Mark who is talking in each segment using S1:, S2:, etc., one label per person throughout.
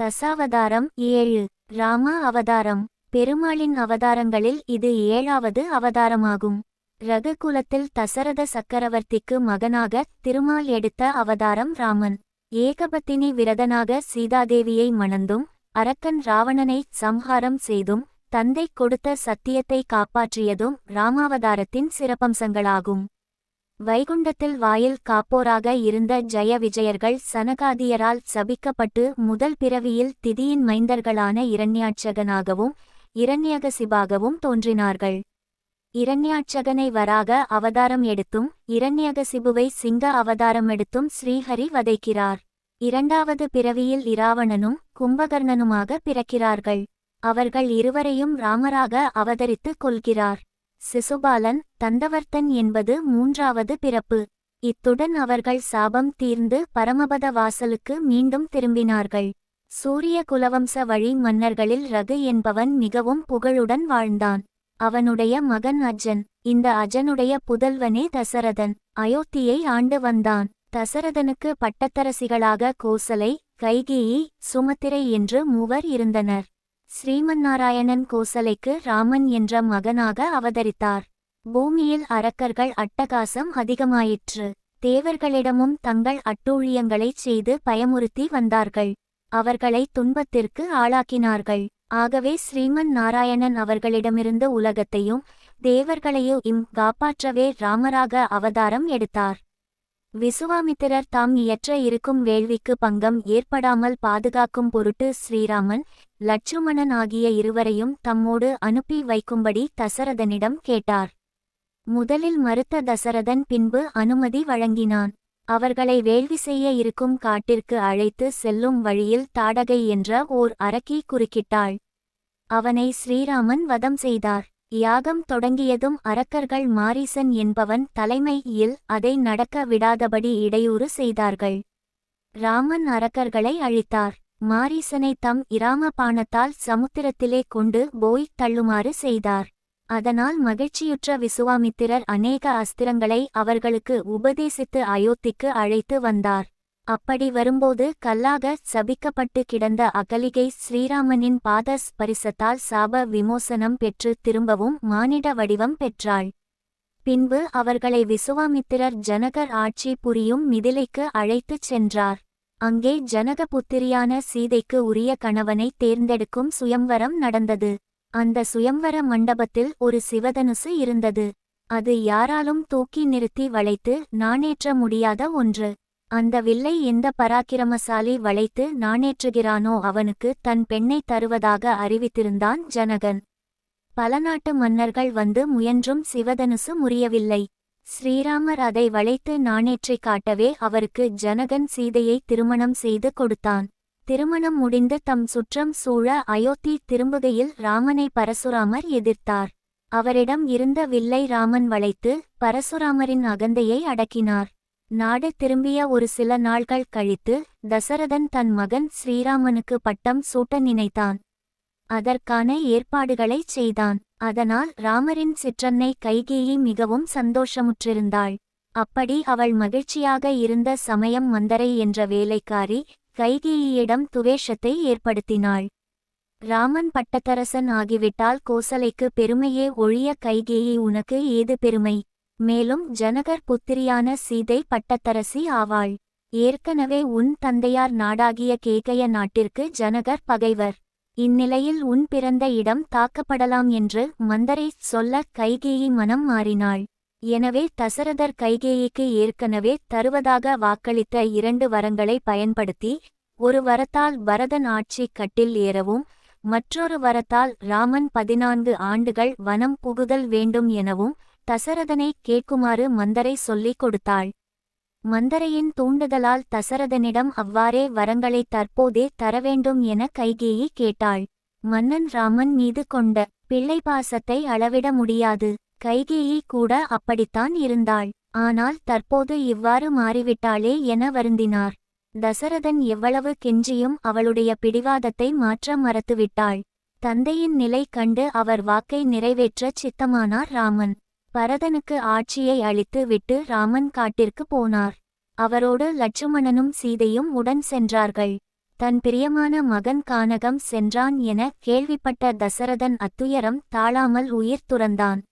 S1: தசாவதாரம் ஏழு. ராம அவதாரம். பெருமாளின் அவதாரங்களில் இது ஏழாவது அவதாரமாகும். ரகுகுலத்தில் தசரத சக்கரவர்த்திக்கு மகனாக திருமால் எடுத்த அவதாரம் ராமன். ஏகபத்தினி விரதனாக சீதாதேவியை மணந்தும் அரக்கன் ராவணனை சம்ஹாரம் செய்தும் தந்தை கொடுத்த சத்தியத்தை காப்பாற்றியதும் ராமாவதாரத்தின் சிறப்பம்சங்களாகும். வைகுண்டத்தில் வாயில் காப்போராக இருந்த ஜெய விஜயர்கள் சனகாதியரால் சபிக்கப்பட்டு முதல் பிறவியில் திதியின் மைந்தர்களான இரண்யாட்சகனாகவும் இரண்யகசிபாகவும் தோன்றினார்கள். இரண்யாட்சகனை வராக அவதாரம் எடுத்தும் இரண்யகசிபுவை சிங்க அவதாரம் எடுத்தும் ஸ்ரீஹரி வதைக்கிறார். இரண்டாவது பிறவியில் இராவணனும் கும்பகர்ணனுமாக பிறக்கிறார்கள். அவர்கள் இருவரையும் ராமராக அவதரித்துக் கொள்கிறார். சிசுபாலன் தந்தவர்த்தன் என்பது மூன்றாவது பிறப்பு. இத்துடன் அவர்கள் சாபம் தீர்ந்து பரமபத வாசலுக்கு மீண்டும் திரும்பினார்கள். சூரிய குலவம்ச வழி மன்னர்களில் ரகு என்பவன் மிகவும் புகழுடன் வாழ்ந்தான். அவனுடைய மகன் அஜன் இந்த அஜனுடைய புதல்வனே தசரதன். அயோத்தியை ஆண்டு வந்தான். தசரதனுக்கு பட்டத்தரசிகளாக கோசலை கைகேயி சுமத்திரை என்று மூவர் இருந்தனர். ஸ்ரீமன்னாராயணன் கோசலைக்கு ராமன் என்ற மகனாக அவதரித்தார். பூமியில் அரக்கர்கள் அட்டகாசம் அதிகமாயிற்று. தேவர்களிடமும் தங்கள் அட்டூழியங்களைச் செய்து பயமுறுத்தி வந்தார்கள். அவர்களை துன்பத்திற்கு ஆளாக்கினார்கள். ஆகவே ஸ்ரீமன் நாராயணன் அவர்களிடமிருந்து உலகத்தையும் தேவர்களையும் இம் காப்பாற்றவே ராமராக அவதாரம் எடுத்தார். விசுவாமித்திரர் தாம் இயற்ற இருக்கும் வேள்விக்கு பங்கம் ஏற்படாமல் பாதுகாக்கும் பொருட்டு ஸ்ரீராமன் லட்சுமணன் ஆகிய இருவரையும் தம்மோடு அனுப்பி வைக்கும்படி தசரதனிடம் கேட்டார். முதலில் மறுத்த தசரதன் பின்பு அனுமதி வழங்கினான். அவர்களை வேள்வி செய்ய இருக்கும் காட்டிற்கு அழைத்து செல்லும் வழியில் தாடகை என்ற ஓர் அரக்கி குறுக்கிட்டாள். அவனை ஸ்ரீராமன் வதம் செய்தார். யாகம் தொடங்கியதும் அரக்கர்கள் மாரீசன் என்பவன் தலைமையில் அதை நடக்க விடாதபடி இடையூறு செய்தார்கள். ராமன் அரக்கர்களை அழித்தார். மாரீசனை தம் இராமபாணத்தால் சமுத்திரத்திலே கொண்டு போய் தள்ளுமாறு செய்தார். அதனால் மகிழ்ச்சியுற்ற விசுவாமித்திரர் அநேக அஸ்திரங்களை அவர்களுக்கு உபதேசித்து அயோத்திக்கு அழைத்து வந்தார். அப்படி வரும்போது கல்லாக சபிக்கப்பட்டு கிடந்த அகலிகை ஸ்ரீராமனின் பாத ஸ்பரிசத்தால் சாப விமோசனம் பெற்று திரும்பவும் மானிட வடிவம் பெற்றாள். பின்பு அவர்களை விசுவாமித்திரர் ஜனகர் ஆட்சி புரியும் மிதிலைக்கு அழைத்துச் சென்றார். அங்கே ஜனகபுத்திரியான சீதைக்கு உரிய கணவனை தேர்ந்தெடுக்கும் சுயம்வரம் நடந்தது. அந்த சுயம்வர மண்டபத்தில் ஒரு சிவதனுசு இருந்தது. அது யாராலும் தூக்கி நிறுத்தி வளைத்து நாணேற்ற முடியாத ஒன்று. அந்த வில்லை எந்த பராக்கிரமசாலி வளைத்து நாணேற்றுகிறானோ அவனுக்கு தன் பெண்ணை தருவதாக அறிவித்திருந்தான் ஜனகன். பல நாட்டு மன்னர்கள் வந்து முயன்றும் சிவதனுசு முறியவில்லை. ஸ்ரீராமர் அதை வளைத்து நாணேற்றிக் காட்டவே அவருக்கு ஜனகன் சீதையை திருமணம் செய்து கொடுத்தான். திருமணம் முடிந்து தம் சுற்றம் சூழ அயோத்தி திரும்புகையில் ராமனை பரசுராமர் எதிர்த்தார். அவரிடம் இருந்த வில்லை ராமன் வளைத்து பரசுராமரின் அகந்தையை அடக்கினார். நாடு திரும்பிய ஒரு சில நாள்கள் கழித்து தசரதன் தன் மகன் ஸ்ரீராமனுக்கு பட்டம் சூட்ட நினைத்தான். அதற்கான ஏற்பாடுகளைச் செய்தான். அதனால் ராமரின் சிற்றன்னை கைகேயி மிகவும் சந்தோஷமுற்றிருந்தாள். அப்படி அவள் மகிழ்ச்சியாக இருந்த சமயம் மந்தரை என்ற வேலைக்காரி கைகேயியிடம் துவேஷத்தை ஏற்படுத்தினாள். ராமன் பட்டத்தரசன் ஆகிவிட்டால் கோசலைக்கு பெருமையே ஒழிய கைகேயி உனக்கு ஏது பெருமை? மேலும் ஜனகர் புத்திரியான சீதை பட்டத்தரசி ஆவாள். ஏற்கனவே உன் தந்தையார் நாடாகிய கேகய நாட்டிற்கு ஜனகர் பகைவர். இந்நிலையில் உன் பிறந்த இடம் தாக்கப்படலாம் என்று மந்தரை சொல்ல கைகேயி மனம் மாறினாள். எனவே தசரதர் கைகேயிக்கு ஏற்கனவே தருவதாக வாக்களித்த இரண்டு வரங்களை பயன்படுத்தி ஒரு வரத்தால் பரதன் ஆட்சி கட்டில் ஏறவும் மற்றொரு வரத்தால் ராமன் பதினான்கு ஆண்டுகள் வனம் புகுதல் வேண்டும் எனவும் தசரதனை கேட்குமாறு மந்தரை சொல்லிக் கொடுத்தாள். மந்தரையின் தூண்டுதலால் தசரதனிடம் அவ்வாறே வரங்களை தற்போதே தரவேண்டும் என கைகேயி கேட்டாள். மன்னன் ராமன் மீது கொண்ட பிள்ளை பாசத்தை அளவிட முடியாது. கைகேயி கூட அப்படித்தான் இருந்தாள். ஆனால் தற்போது இவ்வாறு மாறிவிட்டாளே என வருந்தினார். தசரதன் எவ்வளவு கெஞ்சியும் அவளுடைய பிடிவாதத்தை மாற்ற மறத்துவிட்டாள். தந்தையின் நிலை கண்டு அவர் வாக்கை நிறைவேற்றச் சித்தமானார் ராமன். பரதனுக்கு ஆட்சியை அளித்து விட்டு ராமன் காட்டிற்கு போனார். அவரோடு லட்சுமணனும் சீதையும் உடன் சென்றார்கள். தன் பிரியமான மகன் கானகம் சென்றான் என கேள்விப்பட்ட தசரதன் அத்துயரம் தாழாமல் உயிர் துறந்தான்.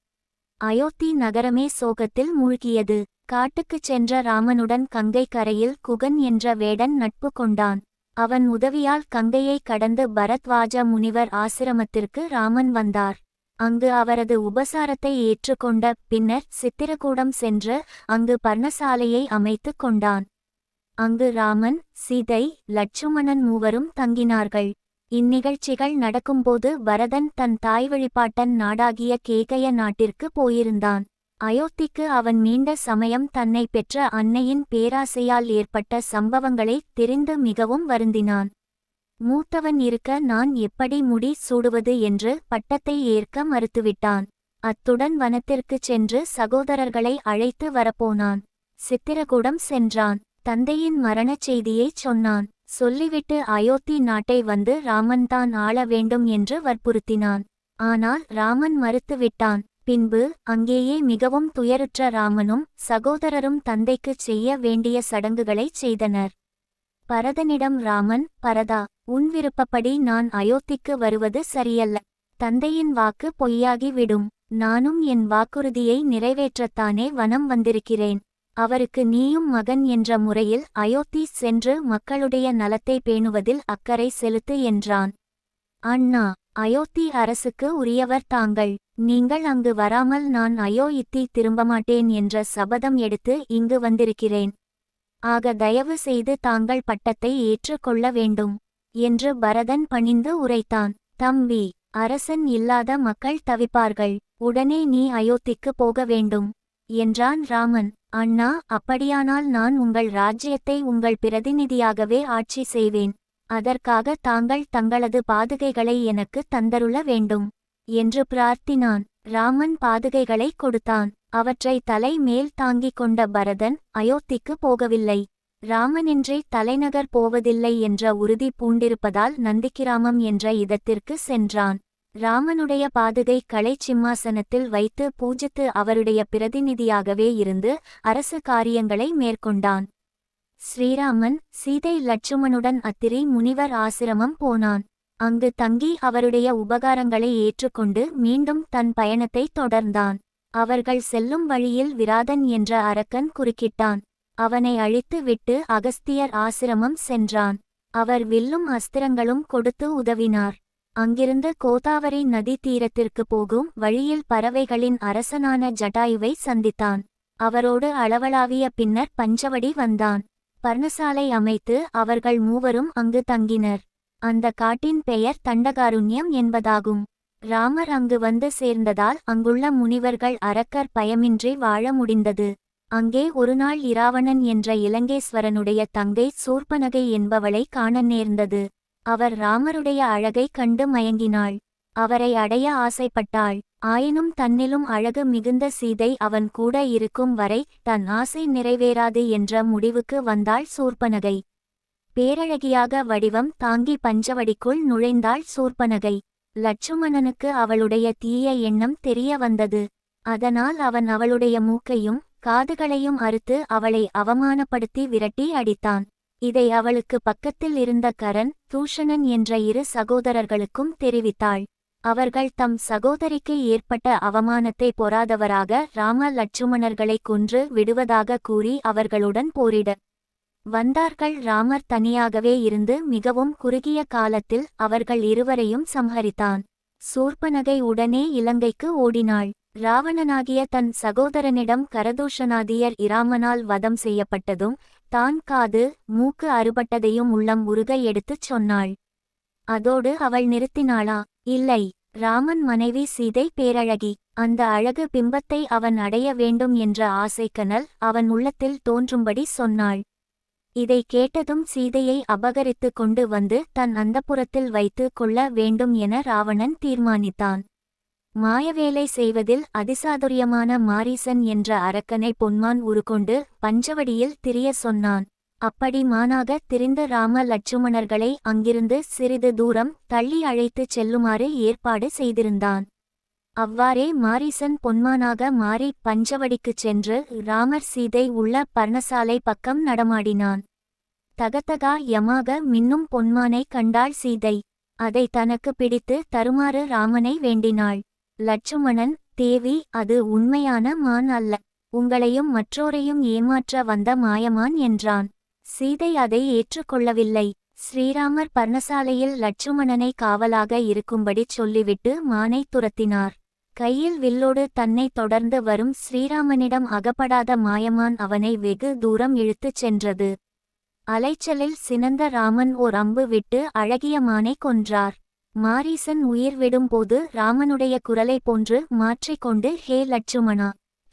S1: அயோத்தி நகரமே சோகத்தில் மூழ்கியது. காட்டுக்குச் சென்ற ராமனுடன் கங்கை கரையில் குகன் என்ற வேடன் நட்பு கொண்டான். அவன் உதவியால் கங்கையை கடந்து பரத்வாஜ முனிவர் ஆசிரமத்திற்கு ராமன் வந்தார். அங்கு அவரது உபசாரத்தை ஏற்றுக்கொண்ட பின்னர் சித்திரகூடம் சென்று அங்கு பர்ணசாலையை அமைத்துக் கொண்டான். அங்கு ராமன் சீதை லட்சுமணன் மூவரும் தங்கினார்கள். இந்நிகழ்ச்சிகள் நடக்கும்போது வரதன் தன் தாய் வழிபாட்டன் நாடாகிய கேகய நாட்டிற்கு போயிருந்தான். அயோத்திக்கு அவன் நீண்ட சமயம் தன்னை பெற்ற அன்னையின் பேராசையால் ஏற்பட்ட சம்பவங்களை தெரிந்து மிகவும் வருந்தினான். மூத்தவன் இருக்க நான் எப்படி முடி சூடுவது என்று பட்டத்தை ஏற்க மறுத்துவிட்டான். அத்துடன் வனத்திற்குச் சென்று சகோதரர்களை அழைத்து வரப்போனான். சித்திரகூடம் சென்றான். தந்தையின் மரணச் செய்தியைச் சொன்னான். சொல்லிவிட்டு அயோத்தி நாட்டை வந்து ராமன்தான் ஆள வேண்டும் என்று வற்புறுத்தினான். ஆனால் ராமன் மறுத்துவிட்டான். பின்பு அங்கேயே மிகவும் துயருற்ற ராமனும் சகோதரரும் தந்தைக்குச் செய்ய வேண்டிய சடங்குகளைச் செய்தனர். பரதனிடம் ராமன் பரதா உன் விருப்பப்படி நான் அயோத்திக்கு வருவது சரியல்ல. தந்தையின் வாக்கு பொய்யாகிவிடும். நானும் என் வாக்குறுதியை நிறைவேற்றத்தானே வனம் வந்திருக்கிறேன். அவருக்கு நீயும் மகன் என்ற முறையில் அயோத்தி சென்று மக்களுடைய நலத்தை பேணுவதில் அக்கறை செலுத்து என்றான். அண்ணா அயோத்தி அரசுக்கு உரியவர் தாங்கள். நீங்கள் அங்கு வராமல் நான் அயோயித்தி திரும்ப திரும்பமாட்டேன் என்ற சபதம் எடுத்து இங்கு வந்திருக்கிறேன். ஆக தயவு செய்து தாங்கள் பட்டத்தை ஏற்றுக்கொள்ள வேண்டும். என்று பரதன் பணிந்து உரைத்தான். தம்பி அரசன் இல்லாத மக்கள் தவிப்பார்கள். உடனே நீ அயோத்திக்கு போக வேண்டும் என்றான் ராமன். அண்ணா அப்படியானால் நான் உங்கள் ராஜ்யத்தை உங்கள் பிரதிநிதியாகவே ஆட்சி செய்வேன். அதற்காக தாங்கள் தங்களது பாதுகைகளை எனக்கு தந்தருள வேண்டும் என்று பிரார்த்தினான். ராமன் பாதுகைகளை கொடுத்தான். அவற்றை தலை மேல் தாங்கிக் கொண்ட பரதன் அயோத்திக்கு போகவில்லை. ராமனின்றி தலைநகர் போவதில்லை என்ற உறுதி பூண்டிருப்பதால் நந்திக்கிராமம் என்ற இடத்திற்கு சென்றான். ராமனுடைய பாதுகை கலை சிம்மாசனத்தில் வைத்து பூஜித்து அவருடைய பிரதிநிதியாகவே இருந்து அரசு காரியங்களை மேற்கொண்டான். ஸ்ரீராமன் சீதை லட்சுமணுடன் அத்திரி முனிவர் ஆசிரமம் போனான். அங்கு தங்கி அவருடைய உபகாரங்களை ஏற்றுக்கொண்டு மீண்டும் தன் பயணத்தை தொடர்ந்தான். அவர்கள் செல்லும் வழியில் விராதன் என்ற அரக்கன் குறுக்கிட்டான். அவனை அழித்து விட்டு அகஸ்தியர் ஆசிரமம் சென்றான். அவர் வில்லும் அஸ்திரங்களும் கொடுத்து உதவினார். அங்கிருந்து கோதாவரி நதி தீரத்திற்கு போகும் வழியில் பறவைகளின் அரசனான ஜடாயுவை சந்தித்தான். அவரோடு அளவளாவிய பின்னர் பஞ்சவடி வந்தான். பர்ணசாலை அமைத்து அவர்கள் மூவரும் அங்கு தங்கினர். அந்த காட்டின் பெயர் தண்டகாருண்யம் என்பதாகும். ராமர் அங்கு வந்து சேர்ந்ததால் அங்குள்ள முனிவர்கள் அரக்கர் பயமின்றி வாழ முடிந்தது. அங்கே ஒருநாள் இராவணன் என்ற இலங்கேஸ்வரனுடைய தங்கை சூர்பனகை என்பவளை காண நேர்ந்தது. அவர் ராமருடைய அழகை கண்டு மயங்கினாள். அவரை அடைய ஆசைப்பட்டாள். ஆயினும் தன்னிலும் அழகு மிகுந்த சீதை அவன் கூட இருக்கும் வரை தன் ஆசை நிறைவேறாது என்ற முடிவுக்கு வந்தாள் சூர்பனகை. பேரழகியாக வடிவம் தாங்கி பஞ்சவடிக்குள் நுழைந்தாள் சூர்பனகை. லட்சுமணனுக்கு அவளுடைய தீய எண்ணம் தெரிய வந்தது. அதனால் அவன் அவளுடைய மூக்கையும் காதுகளையும் அறுத்து அவளை அவமானப்படுத்தி விரட்டி அடித்தான். இதை அவளுக்கு பக்கத்தில் இருந்த கரண் தூஷணன் என்ற இரு சகோதரர்களுக்கும் தெரிவித்தாள். அவர்கள் தம் சகோதரிக்கு ஏற்பட்ட அவமானத்தை பொறாதவராக ராம லட்சுமணர்களை கொன்று விடுவதாக கூறி அவர்களுடன் போரிட. வந்தார்கள் ராமர் தனியாகவே இருந்து மிகவும் குறுகிய காலத்தில் அவர்கள் இருவரையும் சம்ஹரித்தான். சூர்பனகை உடனே இலங்கைக்கு ஓடினாள். ராவணனாகிய தன் சகோதரனிடம் கரதூஷணாதியர் இராமனால் வதம் செய்யப்பட்டதும் தான் காது மூக்கு அறுபட்டதையும் உள்ளம் உருக எடுத்துச் சொன்னாள். அதோடு அவள் நிறுத்தினாளா? இல்லை. ராமன் மனைவி சீதை பேரழகி. அந்த அழகு பிம்பத்தை அவன் அடைய வேண்டும் என்ற ஆசைக்கனல் அவன் உள்ளத்தில் தோன்றும்படி சொன்னாள். இதை கேட்டதும் சீதையை அபகரித்து கொண்டு வந்து தன் அந்தப்புறத்தில் வைத்து கொள்ள வேண்டும் என ராவணன் தீர்மானித்தான். மாயவேலை செய்வதில் அதிசாதுரியமான மாரீசன் என்ற அரக்கனை பொன்மான் உருக்கொண்டு பஞ்சவடியில் திரிய சொன்னான். அப்படி மானாக திரிந்த ராம லட்சுமணர்களை அங்கிருந்து சிறிது தூரம் தள்ளி அழைத்துச் செல்லுமாறு ஏற்பாடு செய்திருந்தான். அவ்வாறே மாரீசன் பொன்மானாக மாறி பஞ்சவடிக்குச் சென்று ராமர் சீதை உள்ள பர்ணசாலை பக்கம் நடமாடினான். தகதகா யமாக மின்னும் பொன்மானை கண்டாள் சீதை. அதை தனக்கு பிடித்து தருமாறு ராமனை வேண்டினாள். லட்சுமணன் தேவி அது உண்மையான மான் அல்ல. உங்களையும் மற்றோரையும் ஏமாற்ற வந்த மாயமான் என்றான். சீதை அதை ஏற்றுக்கொள்ளவில்லை. ஸ்ரீராமர் பர்ணசாலையில் லட்சுமணனை காவலாக இருக்கும்படி சொல்லிவிட்டு மானை துரத்தினார். கையில் வில்லோடு தன்னை தொடர்ந்து வரும் ஸ்ரீராமனிடம் அகப்படாத மாயமான் அவனை வெகு தூரம் இழுத்துச் சென்றது. அலைச்சலில் சினந்த ராமன் ஓர் அம்பு விட்டு அழகிய மானை கொன்றார். மாரீசன் உயிர் விடும்போது ராமனுடைய குரலை போன்று மாற்றிக்கொண்டு ஹே லட்சுமணா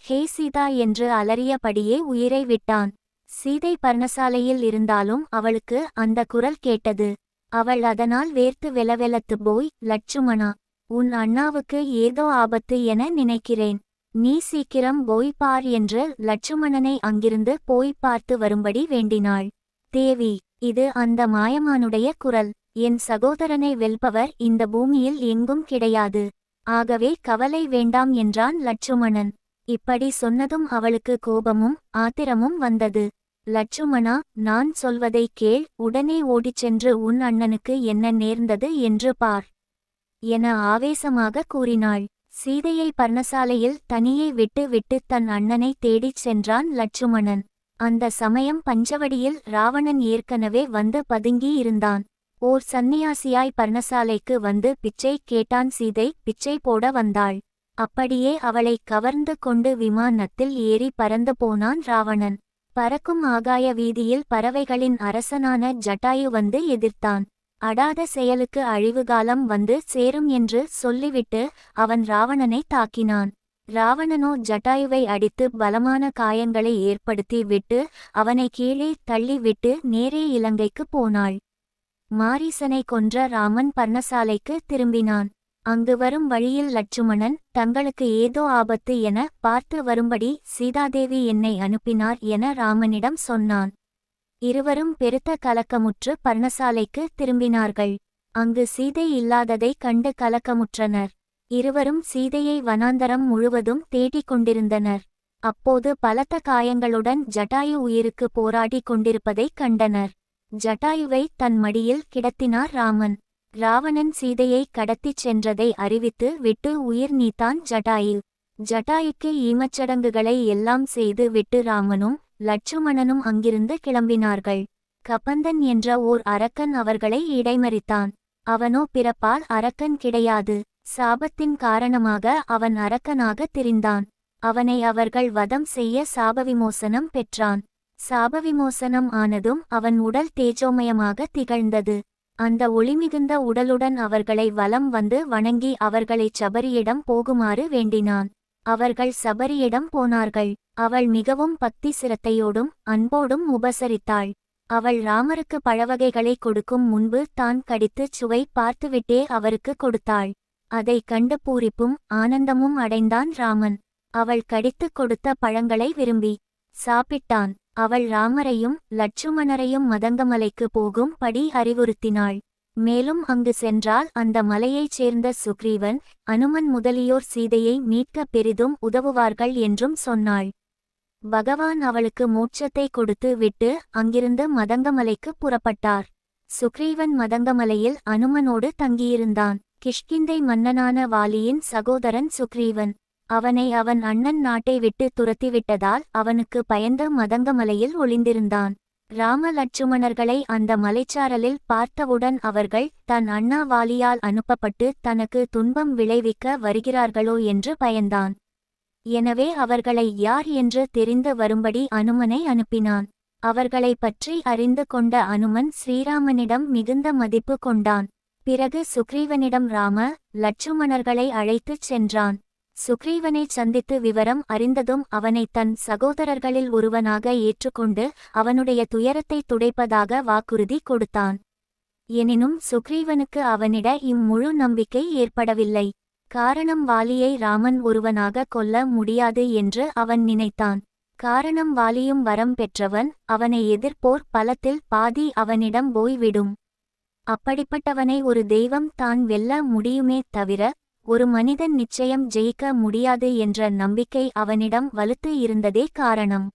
S1: ஹே சீதா என்று அலறியபடியே உயிரை விட்டான். சீதை பர்ணசாலையில் இருந்தாலும் அவளுக்கு அந்த குரல் கேட்டது. அவள் அதனால் வேர்த்து வெலவெலத்து போய் லட்சுமணா உன் அண்ணாவுக்கு ஏதோ ஆபத்து என நினைக்கிறேன். நீ சீக்கிரம் போய் பார் என்று லட்சுமணனை அங்கிருந்து போய் பார்த்து வரும்படி வேண்டினாள். தேவி இது அந்த மாயமானுடைய குரல். என் சகோதரனை வெல்பவர் இந்த பூமியில் எங்கும் கிடையாது. ஆகவே கவலை வேண்டாம் என்றான் லட்சுமணன். இப்படி சொன்னதும் அவளுக்கு கோபமும் ஆத்திரமும் வந்தது. லட்சுமணா நான் சொல்வதை கேள் உடனே ஓடிச் சென்று உன் அண்ணனுக்கு என்ன நேர்ந்தது என்று பார். என ஆவேசமாக கூறினாள். சீதையை பர்ணசாலையில் தனியே விட்டு விட்டு தன் அண்ணனை தேடிச் சென்றான் லட்சுமணன். அந்த சமயம் பஞ்சவடியில் ராவணன் ஏற்கனவே வந்து பதுங்கி இருந்தான். ஓர் சந்நியாசியாய் பர்ணசாலைக்கு வந்து பிச்சை கேட்டான் சீதை பிச்சை போட வந்தாள். அப்படியே அவளை கவர்ந்து கொண்டு விமானத்தில் ஏறி பறந்து போனான் ராவணன். பறக்கும் ஆகாய வீதியில் பறவைகளின் அரசனான ஜட்டாயு வந்து எதிர்த்தான். அடாத செயலுக்கு அழிவுகாலம் வந்து சேரும் என்று சொல்லிவிட்டு அவன் ராவணனை தாக்கினான். ராவணனோ ஜட்டாயுவை அடித்து பலமான காயங்களை ஏற்படுத்தி விட்டு அவனை கீழே தள்ளிவிட்டு நேரே இலங்கைக்கு போனாள். மாரீசனை கொன்ற ராமன் பர்ணசாலைக்கு திரும்பினான். அங்கு வரும் வழியில் லட்சுமணன் தங்களுக்கு ஏதோ ஆபத்து என பார்த்து வரும்படி சீதாதேவி என்னை அனுப்பினார் என ராமனிடம் சொன்னான். இருவரும் பெருத்த கலக்கமுற்று பர்ணசாலைக்கு திரும்பினார்கள். அங்கு சீதை இல்லாததை கண்டு கலக்கமுற்றனர். இருவரும் சீதையை வனாந்தரம் முழுவதும் தேடிக் கொண்டிருந்தனர். அப்போது பலத்த காயங்களுடன் ஜட்டாயு உயிருக்கு போராடிக் கொண்டிருப்பதைக் கண்டனர். ஜட்டாயுவை தன் மடியில் கிடத்தினார் ராமன். ராவணன் சீதையை கடத்திச் சென்றதை அறிவித்து விட்டு உயிர் நீத்தான் ஜட்டாயு ஜட்டாயுக்கு ஈமச்சடங்குகளை எல்லாம் செய்து விட்டு ராமனும் லட்சுமணனும் அங்கிருந்து கிளம்பினார்கள். கபந்தன் என்ற ஓர் அரக்கன் அவர்களை இடைமறித்தான். அவனோ பிறப்பால் அரக்கன் கிடையாது. சாபத்தின் காரணமாக அவன் அரக்கனாக திரிந்தான். அவனை அவர்கள் வதம் செய்ய சாபவிமோசனம் பெற்றான். சாபவிமோசனம் ஆனதும் அவன் உடல் தேஜோமயமாக திகழ்ந்தது. அந்த ஒளிமிகுந்த உடலுடன் அவர்களை வலம் வந்து வணங்கி அவர்களைச் சபரியிடம் போகுமாறு வேண்டினான். அவர்கள் சபரியிடம் போனார்கள். அவள் மிகவும் பக்தி சிரத்தையோடும் அன்போடும் உபசரித்தாள். அவள் ராமருக்கு பழவகைகளை கொடுக்கும் முன்பு தான் கடித்துச் சுவை பார்த்துவிட்டே அவருக்கு கொடுத்தாள். அதை கண்டு பூரிப்பும் ஆனந்தமும் அடைந்தான் ராமன். அவள் கடித்துக் கொடுத்த பழங்களை விரும்பி சாப்பிட்டான். அவள் ராமரையும் லட்சுமணரையும் மதங்கமலைக்கு போகும் படி அறிவுறுத்தினாள். மேலும் அங்கு சென்றால் அந்த மலையைச் சேர்ந்த சுக்ரீவன் அனுமன் முதலியோர் சீதையை மீட்க பெரிதும் உதவுவார்கள் என்றும் சொன்னாள். பகவான் அவளுக்கு மோட்சத்தை கொடுத்து விட்டு அங்கிருந்து மதங்கமலைக்கு புறப்பட்டார். சுக்ரீவன் மதங்கமலையில் அனுமனோடு தங்கியிருந்தான். கிஷ்கிந்தை மன்னனான வாலியின் சகோதரன் சுக்ரீவன். அவனை அவன் அண்ணன் நாட்டை விட்டு துரத்திவிட்டதால் அவனுக்கு பயந்த மதங்கமலையில் ஒளிந்திருந்தான். ராம லட்சுமணர்களை அந்த மலைச்சாரலில் பார்த்தவுடன் அவர்கள் தன் அண்ணா வாலியால் அனுப்பப்பட்டு தனக்கு துன்பம் விளைவிக்க வருகிறார்களோ என்று பயந்தான். எனவே அவர்களை யார் என்று தெரிந்து வரும்படி அனுமனை அனுப்பினான். அவர்களை பற்றி அறிந்து கொண்ட அனுமன் ஸ்ரீராமனிடம் மிகுந்த மதிப்பு கொண்டான். பிறகு சுக்ரீவனிடம் ராம லட்சுமணர்களை அழைத்துச் சென்றான். சுக்ரீவனைச் சந்தித்து விவரம் அறிந்ததும் அவனை தன் சகோதரர்களில் ஒருவனாக ஏற்றுக்கொண்டு அவனுடைய துயரத்தை துடைப்பதாக வாக்குறுதி கொடுத்தான். எனினும் சுக்ரீவனுக்கு அவனிட இம்முழு நம்பிக்கை ஏற்படவில்லை. காரணம் வாலியை ராமன் ஒருவனாக கொல்ல முடியாது என்று அவன் நினைத்தான். காரணம் வாலியும் வரம் பெற்றவன் அவனை எதிர்ப்போர் பலத்தில் பாதி அவனிடம் போய்விடும். அப்படிப்பட்டவனை ஒரு தெய்வம் தான் வெல்ல முடியுமே தவிர ஒரு மனிதன் நிச்சயம் ஜெயிக்க முடியாது என்ற நம்பிக்கை அவனிடம் வலுத்து இருந்ததே காரணம்.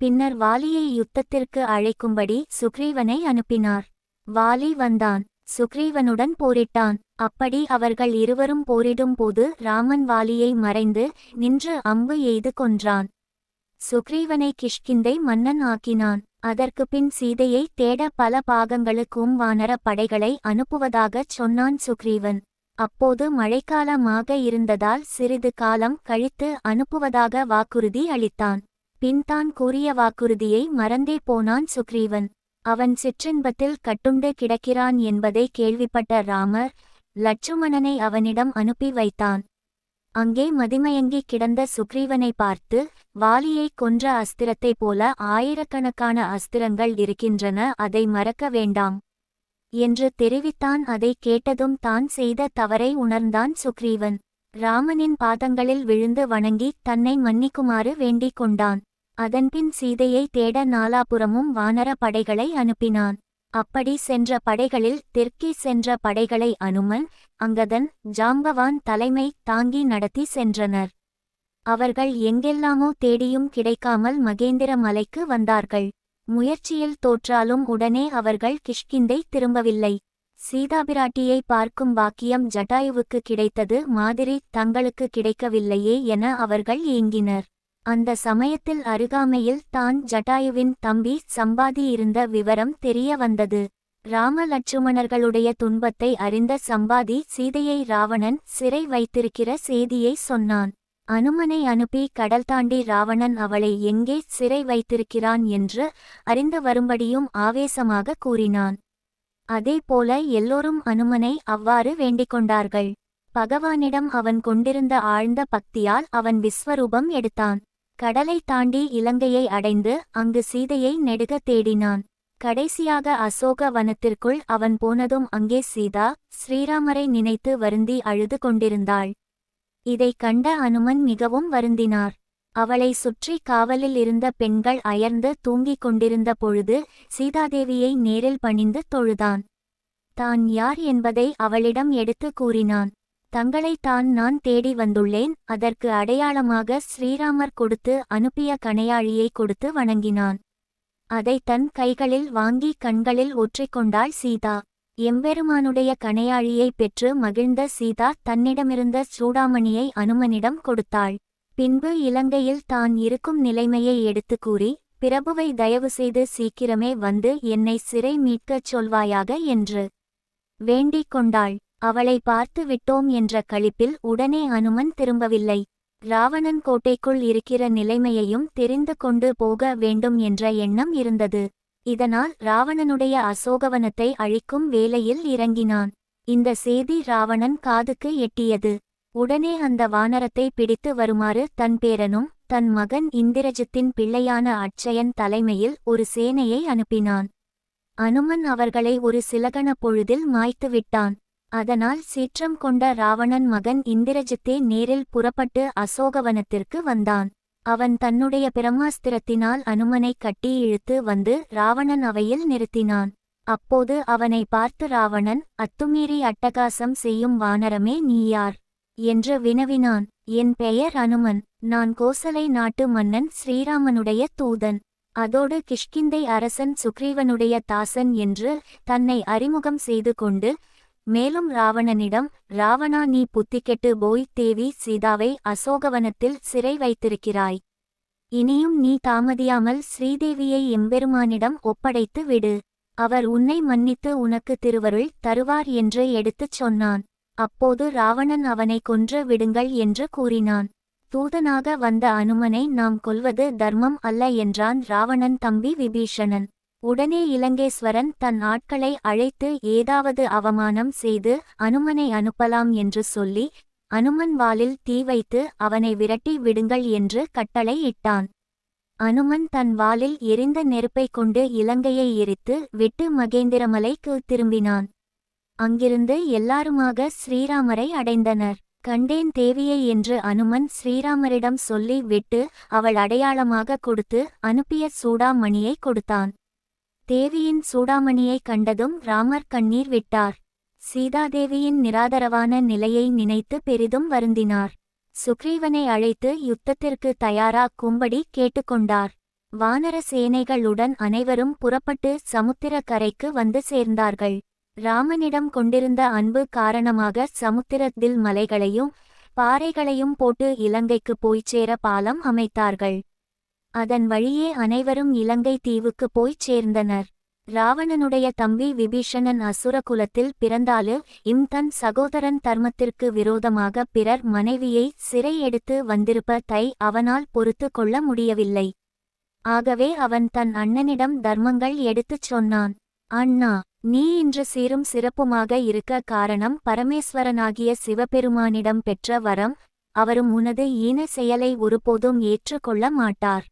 S1: பின்னர் வாலியை யுத்தத்திற்கு அழைக்கும்படி சுக்ரீவனை அனுப்பினார். வாலி வந்தான். சுக்ரீவனுடன் போரிட்டான். அப்படி அவர்கள் இருவரும் போரிடும் போது ராமன் வாலியை மறைந்து நின்று அம்பு எய்து கொன்றான். சுக்ரீவனை கிஷ்கிந்தை மன்னன் ஆக்கினான். அதற்கு பின் சீதையை தேட பல பாகங்களுக்கும் வானர படைகளை அனுப்புவதாகச் சொன்னான் சுக்ரீவன். அப்போது மழைக்காலமாக இருந்ததால் சிறிது காலம் கழித்து அனுப்புவதாக வாக்குறுதி அளித்தான். பின் தான் கூறிய வாக்குறுதியை மறந்தே போனான் சுக்ரீவன். அவன் சிற்றின்பத்தில் கட்டுண்டு கிடக்கிறான் என்பதை கேள்விப்பட்ட ராமர் லட்சுமணனை அவனிடம் அனுப்பி வைத்தான். அங்கே மதிமயங்கி கிடந்த சுக்ரீவனை பார்த்து வாலியைக் கொன்ற அஸ்திரத்தைப் போல ஆயிரக்கணக்கான அஸ்திரங்கள் இருக்கின்றன அதை மறக்க வேண்டாம். என்று தெரிவித்தான் அதை கேட்டதும் தான் செய்த தவறை உணர்ந்தான் சுக்ரீவன். ராமனின் பாதங்களில் விழுந்து வணங்கி தன்னை மன்னிக்குமாறு வேண்டிக் கொண்டான். அதன்பின் சீதையை தேட நாலாபுறமும் வானர படைகளை அனுப்பினான். அப்படி சென்ற படைகளில் தெற்கே சென்ற படைகளை அனுமன் அங்கதன் ஜாம்பவான் தலைமை தாங்கி நடத்தி சென்றனர். அவர்கள் எங்கெல்லாமோ தேடியும் கிடைக்காமல் மகேந்திர மலைக்கு வந்தார்கள். முயற்சியில் தோற்றாலும் உடனே அவர்கள் கிஷ்கிந்தை திரும்பவில்லை. சீதாபிராட்டியை பார்க்கும் பாக்கியம் ஜட்டாயுவுக்கு கிடைத்தது மாதிரி தங்களுக்கு கிடைக்கவில்லையே என அவர்கள் ஏங்கினர். அந்த சமயத்தில் அருகாமையில் தான் ஜட்டாயுவின் தம்பி சம்பாதி இருந்த விவரம் தெரிய வந்தது. ராம லட்சுமணர்களுடைய துன்பத்தை அறிந்த சம்பாதி சீதையை ராவணன் சிறை வைத்திருக்கிற செய்தியை சொன்னான். அனுமனை அனுப்பி கடல் தாண்டி ராவணன் அவளை எங்கே சிறை வைத்திருக்கிறான் என்று அறிந்து வரும்படியும் ஆவேசமாக கூறினான். அதேபோல எல்லோரும் அனுமனை அவ்வாறு வேண்டிக் கொண்டார்கள். பகவானிடம் அவன் கொண்டிருந்த ஆழ்ந்த பக்தியால் அவன் விஸ்வரூபம் எடுத்தான். கடலை தாண்டி இலங்கையை அடைந்து அங்கு சீதையை நெடுக தேடினான். கடைசியாக அசோக வனத்திற்குள் அவன் போனதும் அங்கே சீதா ஸ்ரீராமரை நினைத்து வருந்தி அழுது கொண்டிருந்தாள். இதைக் கண்ட அனுமன் மிகவும் வருந்தினார். அவளை சுற்றி காவலில் இருந்த பெண்கள் அயர்ந்து தூங்கிக் கொண்டிருந்த பொழுது சீதாதேவியை நேரில் பணிந்து தொழுதான். தான் யார் என்பதை அவளிடம் எடுத்து கூறினான். தங்களை தான் நான் தேடி வந்துள்ளேன். அதற்கு அடையாளமாக ஸ்ரீராமர் கொடுத்து அனுப்பிய கணையாழியை கொடுத்து வணங்கினான். அதை தன் கைகளில் வாங்கி கண்களில் ஒற்றிக்கொண்டாள் சீதா. எம்பெருமானுடைய கணையாழியை பெற்று மகிழ்ந்த சீதா தன்னிடமிருந்த சூடாமணியை அனுமனிடம் கொடுத்தாள். பின்பு இலங்கையில் தான் இருக்கும் நிலைமையை எடுத்து கூறி பிரபுவை தயவு செய்து சீக்கிரமே வந்து என்னை சிறை மீட்கச் சொல்வாயாக என்று வேண்டிக் கொண்டாள். அவளை பார்த்து விட்டோம் என்ற களிப்பில் உடனே அனுமன் திரும்பவில்லை. ராவணன் கோட்டைக்குள் இருக்கிற நிலைமையையும் தெரிந்து கொண்டு போக வேண்டும் என்ற எண்ணம் இருந்தது. இதனால் ராவணனுடைய அசோகவனத்தை அழிக்கும் வேலையில் இறங்கினான். இந்த செய்தி ராவணன் காதுக்கு எட்டியது. உடனே அந்த வானரத்தை பிடித்து வருமாறு தன் பேரனும் தன் மகன் இந்திரஜித்தின் பிள்ளையான அட்சயன் தலைமையில் ஒரு சேனையை அனுப்பினான். அனுமன் அவர்களை ஒரு சிலகண பொழுதில் மாய்த்து விட்டான். அதனால் சீற்றம் கொண்ட ராவணன் மகன் இந்திரஜித்தே நேரில் புறப்பட்டு அசோகவனத்திற்கு வந்தான். அவன் தன்னுடைய பிரம்மாஸ்திரத்தினால் அனுமனை கட்டி இழுத்து வந்து ராவணன் அவையில் நிறுத்தினான். அப்போது அவனை பார்த்து ராவணன் அத்துமீறி அட்டகாசம் செய்யும் வானரமே நீயார் என்று வினவினான். என் பெயர் அனுமன். நான் கோசலை நாட்டு மன்னன் ஸ்ரீராமனுடைய தூதன். அதோடு கிஷ்கிந்தை அரசன் சுக்ரீவனுடைய தாசன் என்று தன்னை அறிமுகம் செய்து கொண்டு மேலும் ராவணனிடம் ராவணா நீ புத்திக்கெட்டு போய் தேவி சீதாவை அசோகவனத்தில் சிறை வைத்திருக்கிறாய். இனியும் நீ தாமதியாமல் ஸ்ரீதேவியை எம்பெருமானிடம் ஒப்படைத்து விடு. அவர் உன்னை மன்னித்து உனக்கு திருவருள் தருவார் என்று எடுத்துச் சொன்னான். அப்போது ராவணன் அவனை கொன்று விடுங்கள் என்று கூறினான். தூதனாக வந்த அனுமனை நாம் கொல்வது தர்மம் அல்ல என்றான் ராவணன் தம்பி விபீஷணன். உடனே இலங்கேஸ்வரன் தன் ஆட்களை அழைத்து ஏதாவது அவமானம் செய்து அனுமனை அனுப்பலாம் என்று சொல்லி அனுமன் வாலில் தீ வைத்து அவனை விரட்டி விடுங்கள் என்று கட்டளை இட்டான். அனுமன் தன் வாலில் எரிந்த நெருப்பைக் கொண்டு இலங்கையை எரித்து விட்டு மகேந்திரமலைக்கு திரும்பினான். அங்கிருந்து எல்லாருமாக ஸ்ரீராமரை அடைந்தனர். கண்டேன் தேவியை என்று அனுமன் ஸ்ரீராமரிடம் சொல்லி விட்டு அவள் அடையாளமாக கொடுத்து அனுப்பிய சூடாமணியை கொடுத்தான். தேவியின் சூடாமணியை கண்டதும் ராமர் கண்ணீர் விட்டார். சீதாதேவியின் நிராதரவான நிலையை நினைத்து பெரிதும் வருந்தினார். சுக்ரீவனை அழைத்து யுத்தத்திற்கு தயாராக்கும்படி கேட்டுக்கொண்டார். வானர சேனைகளுடன் அனைவரும் புறப்பட்டு சமுத்திரக் கரைக்கு வந்து சேர்ந்தார்கள். ராமனிடம் கொண்டிருந்த அன்பு காரணமாக சமுத்திரத்தில் மலைகளையும் பாறைகளையும் போட்டு இலங்கைக்கு போய்ச் சேர பாலம் அமைத்தார்கள். அதன் வழியே அனைவரும் இலங்கை தீவுக்கு போய்ச் சேர்ந்தனர். ராவணனுடைய தம்பி விபீஷணன் அசுர குலத்தில் பிறந்தாலு இம் தன் சகோதரன் தர்மத்திற்கு விரோதமாக பிறர் மனைவியை சிறை எடுத்து வந்திருப்ப தை அவனால் பொறுத்து கொள்ள முடியவில்லை. ஆகவே அவன் தன் அண்ணனிடம் தர்மங்கள் எடுத்துச் சொன்னான். அண்ணா நீ இன்று சீரும் சிறப்புமாக இருக்க காரணம் பரமேஸ்வரனாகிய சிவபெருமானிடம் பெற்ற வரம் அவரும் உனது ஈன செயலை ஒருபோதும் ஏற்றுக்கொள்ள மாட்டார்.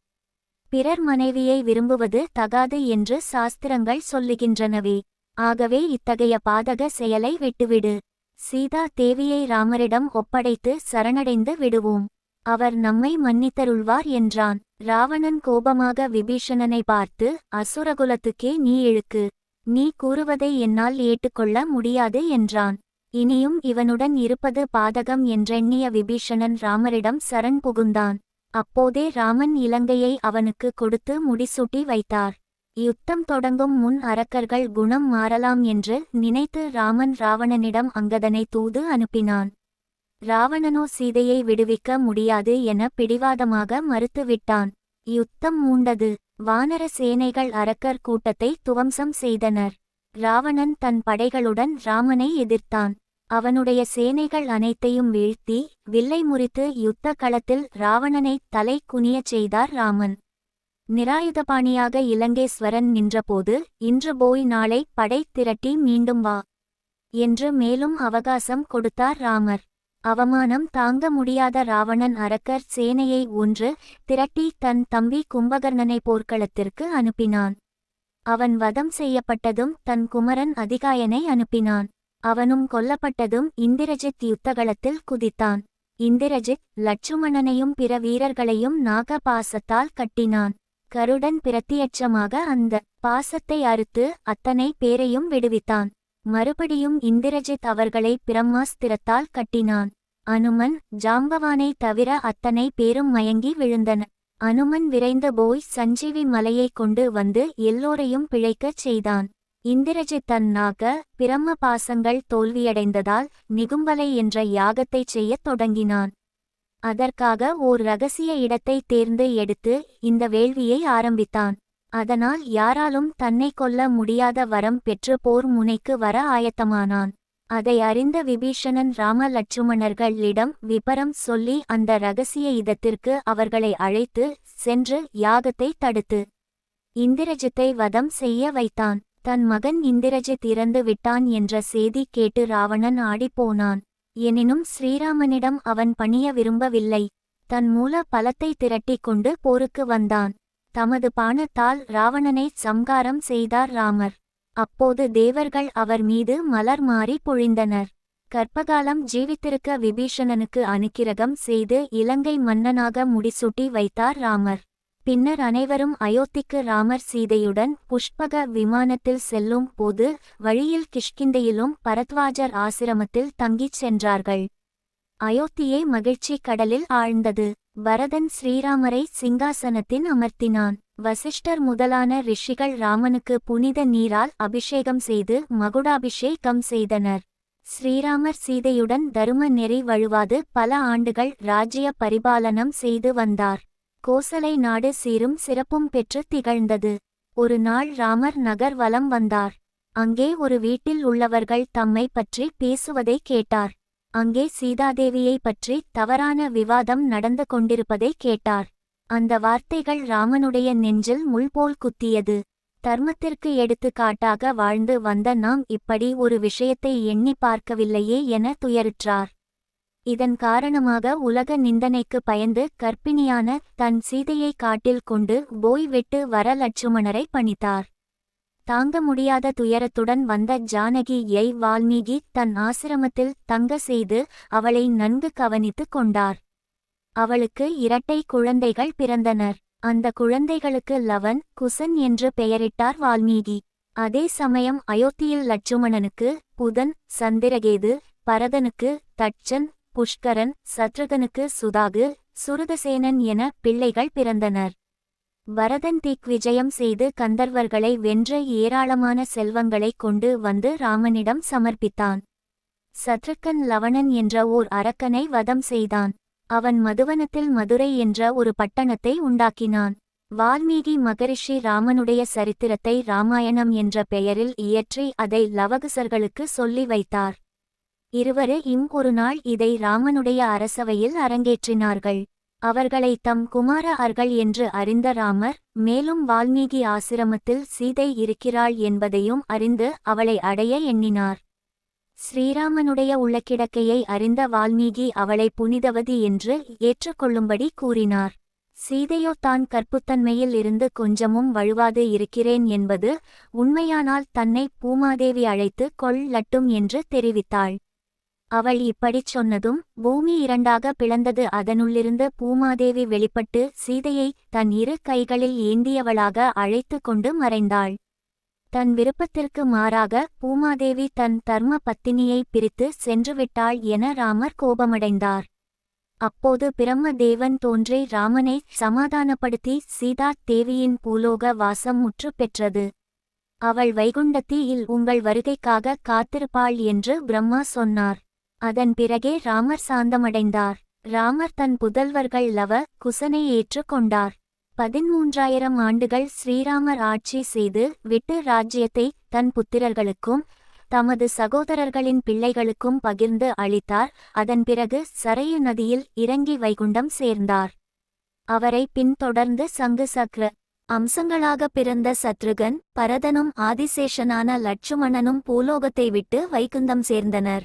S1: பிறர் மனைவியை விரும்புவது தகாது என்று சாஸ்திரங்கள் சொல்லுகின்றனவே. ஆகவே இத்தகைய பாதக செயலை விட்டுவிடு. சீதா தேவியை ராமரிடம் ஒப்படைத்து சரணடைந்து விடுவோம். அவர் நம்மை மன்னித்தருள்வார் என்றான். ராவணன் கோபமாக விபீஷணனை பார்த்து அசுரகுலத்துக்கே நீ இழுக்கு. நீ கூறுவதை என்னால் ஏற்றுக்கொள்ள முடியாது என்றான். இனியும் இவனுடன் இருப்பது பாதகம் என்றெண்ணிய விபீஷணன் ராமரிடம் சரண் புகுந்தான். அப்போதே ராமன் இலங்கையை அவனுக்கு கொடுத்து முடிசூட்டி வைத்தார். யுத்தம் தொடங்கும் முன் அரக்கர்கள் குணம் மாறலாம் என்று நினைத்து ராமன் ராவணனிடம் அங்கதனை தூது அனுப்பினான். ராவணனோ சீதையை விடுவிக்க முடியாது என பிடிவாதமாக மறுத்துவிட்டான். யுத்தம் மூண்டது. வானர சேனைகள் அரக்கர் கூட்டத்தை துவம்சம் செய்தனர். ராவணன் தன் படைகளுடன் ராமனை எதிர்த்தான். அவனுடைய சேனைகள் அனைத்தையும் வீழ்த்தி வில்லை முறித்து யுத்த களத்தில் ராவணனை தலை குனியச் செய்தார் ராமன். நிராயுதபாணியாக இலங்கேஸ்வரன் நின்றபோது இன்று போய் நாளை படை திரட்டி மீண்டும் வா என்று மேலும் அவகாசம் கொடுத்தார் ராமர். அவமானம் தாங்க முடியாத ராவணன் அரக்கர் சேனையை ஒன்று திரட்டி தன் தம்பி கும்பகர்ணனை போர்க்களத்திற்கு அனுப்பினான். அவன் வதம் செய்யப்பட்டதும் தன் குமரன் அதிகாயனை அனுப்பினான். அவனும் கொல்லப்பட்டதும் இந்திரஜித் யுத்தகளத்தில் குதித்தான். இந்திரஜித் லட்சுமணனையும் பிற வீரர்களையும் நாக பாசத்தால் கட்டினான். கருடன் பிரத்தியட்சமாக அந்த பாசத்தை அறுத்து அத்தனை பேரையும் விடுவித்தான். மறுபடியும் இந்திரஜித் அவர்களை பிரம்மாஸ்திரத்தால் கட்டினான். அனுமன் ஜாம்பவானை தவிர அத்தனை பேரும் மயங்கி விழுந்தன. அனுமன் விரைந்து போய் சஞ்சீவி மலையைக் கொண்டு வந்து எல்லோரையும் பிழைக்கச் செய்தான். இந்திரஜித் தன்னாக பிரம்ம பாசங்கள் தோல்வியடைந்ததால் நிகும்பலை என்ற யாகத்தைச் செய்யத் தொடங்கினான். அதற்காக ஓர் ரகசிய இடத்தை தேர்ந்து எடுத்து இந்த வேள்வியை ஆரம்பித்தான். அதனால் யாராலும் தன்னை கொல்ல முடியாத வரம் பெற்று போர் முனைக்கு வர ஆயத்தமானான். அதை அறிந்த விபீஷணன் ராம லட்சுமணர்களிடம் விபரம் சொல்லி அந்த ரகசிய இதத்திற்கு அவர்களை அழைத்து சென்று யாகத்தை தடுத்து இந்திரஜித்தை வதம் செய்ய வைத்தான். தன் மகன் இந்திரஜித் இறந்து விட்டான் என்ற செய்தி கேட்டு ராவணன் ஆடிப்போனான் எனினும் ஸ்ரீராமனிடம் அவன் பணிய விரும்பவில்லை. தன் மூல பலத்தை திரட்டிக் கொண்டு போருக்கு வந்தான். தமது பானத்தால் ராவணனை சம்காரம் செய்தார் ராமர். அப்போது தேவர்கள் அவர் மீது மலர் மாறி பொழிந்தனர். கற்பகாலம் ஜீவித்திருக்க விபீஷணனுக்கு அனுக்கிரகம் செய்து இலங்கை மன்னனாக முடிசூட்டி வைத்தார் ராமர். பின்னர் அனைவரும் அயோத்திக்கு ராமர் சீதையுடன் புஷ்பக விமானத்தில் செல்லும் போது வழியில் கிஷ்கிந்தையிலும் பரத்வாஜர் ஆசிரமத்தில் தங்கிச் சென்றார்கள். அயோத்தியே மகிழ்ச்சி கடலில் ஆழ்ந்தது. பரதன் ஸ்ரீராமரை சிங்காசனத்தின் அமர்த்தினான். வசிஷ்டர் முதலான ரிஷிகள் ராமனுக்கு புனித நீரால் அபிஷேகம் செய்து மகுடாபிஷேகம் செய்தனர். ஸ்ரீராமர் சீதையுடன் தரும நெறி வழுவாது பல ஆண்டுகள் ராஜ்ய பரிபாலனம் செய்து வந்தார். கோசலை நாடு சீரும் சிறப்பும் பெற்று திகழ்ந்தது. ஒரு நாள் ராமர் நகர் வலம் வந்தார். அங்கே ஒரு வீட்டில் உள்ளவர்கள் தம்மை பற்றி பேசுவதை கேட்டார். அங்கே சீதாதேவியை பற்றி தவறான விவாதம் நடந்து கொண்டிருப்பதை கேட்டார். அந்த வார்த்தைகள் ராமனுடைய நெஞ்சில் முள்போல் குத்தியது. தர்மத்திற்கு எடுத்துக்காட்டாக வாழ்ந்து வந்த நாம் இப்படி ஒரு விஷயத்தை எண்ணி பார்க்கவில்லையே என துயருற்றார். இதன் காரணமாக உலக நிந்தனைக்கு பயந்து கர்ப்பிணியான தன் சீதையை காட்டில் கொண்டு போய் விட்டு வர லட்சுமணரை பணித்தார். தாங்க முடியாத துயரத்துடன் வந்த ஜானகியை வால்மீகி தன் ஆசிரமத்தில் தங்க செய்து அவளை நன்கு கவனித்துக் கொண்டார். அவளுக்கு இரட்டை குழந்தைகள் பிறந்தனர். அந்த குழந்தைகளுக்கு லவன் குசன் என்று பெயரிட்டார் வால்மீகி. அதே சமயம் அயோத்தியில் லட்சுமணனுக்கு புதன் சந்திரகேது பரதனுக்கு தட்சன் புஷ்கரன் சத்ருகனுக்கு சுதாகு சுருதசேனன் என பிள்ளைகள் பிறந்தனர். வரதன் திக்விஜயம் செய்து கந்தர்வர்களை வென்ற ஏராளமான செல்வங்களை கொண்டு வந்து ராமனிடம் சமர்ப்பித்தான். சத்ருக்கன் லவணன் என்ற ஓர் அரக்கனை வதம் செய்தான். அவன் மதுவனத்தில் மதுரை என்ற ஒரு பட்டணத்தை உண்டாக்கினான். வால்மீகி மகரிஷி ராமனுடைய சரித்திரத்தை ராமாயணம் என்ற பெயரில் இயற்றி அதை லவகுசர்களுக்கு சொல்லி வைத்தார். இருவரு இம் ஒரு நாள் இதை ராமனுடைய அரசவையில் அரங்கேற்றினார்கள். அவர்களை தம் குமார அர்கள் என்று அறிந்த ராமர் மேலும் வால்மீகி ஆசிரமத்தில் சீதை இருக்கிறாள் என்பதையும் அறிந்து அவளை அடைய எண்ணினார். ஸ்ரீராமனுடைய உள்ளக்கிடக்கையை அறிந்த வால்மீகி அவளை புனிதவதி என்று ஏற்றுக்கொள்ளும்படி கூறினார். சீதையோ தான் கற்புத்தன்மையில் இருந்து கொஞ்சமும் வழுவாது இருக்கிறேன் என்பது உண்மையானால் தன்னை பூமாதேவி அழைத்து கொள்ளட்டும் என்று தெரிவித்தாள். அவள் இப்படிச் சொன்னதும் பூமி இரண்டாக பிளந்தது. அதனுள்ளிருந்து பூமாதேவி வெளிப்பட்டு சீதையை தன் இரு கைகளில் ஏந்தியவளாக அழைத்து கொண்டு மறைந்தாள். தன் விருப்பத்திற்கு மாறாக பூமாதேவி தன் தர்ம பத்தினியை பிரித்து சென்றுவிட்டாள் என ராமர் கோபமடைந்தார். அப்போது பிரம்ம தேவன் தோன்றி ராமனை சமாதானப்படுத்தி சீதா தேவியின் பூலோக வாசம் முற்று பெற்றது. அவள் வைகுண்டத்தியில் உங்கள் வருகைக்காக காத்திருப்பாள் என்று பிரம்மா சொன்னார். அதன் பிறகே ராமர் சாந்தமடைந்தார். ராமர் தன் புதல்வர்கள் லவ குசனை ஏற்றுக்கொண்டார் பதிமூன்றாயிரம் ஆண்டுகள் ஸ்ரீராமர் ஆட்சி செய்து விட்டு ராஜ்யத்தை தன் புத்திரர்களுக்கும் தமது சகோதரர்களின் பிள்ளைகளுக்கும் பகிர்ந்து அளித்தார். அதன் பிறகு சரையு நதியில் இறங்கி வைகுண்டம் சேர்ந்தார். அவரை பின்தொடர்ந்து சங்கு சக்ர அம்சங்களாக பிறந்த சத்ருகன் பரதனும் ஆதிசேஷனான லட்சுமணனும் பூலோகத்தை விட்டு வைகுந்தம் சேர்ந்தனர்.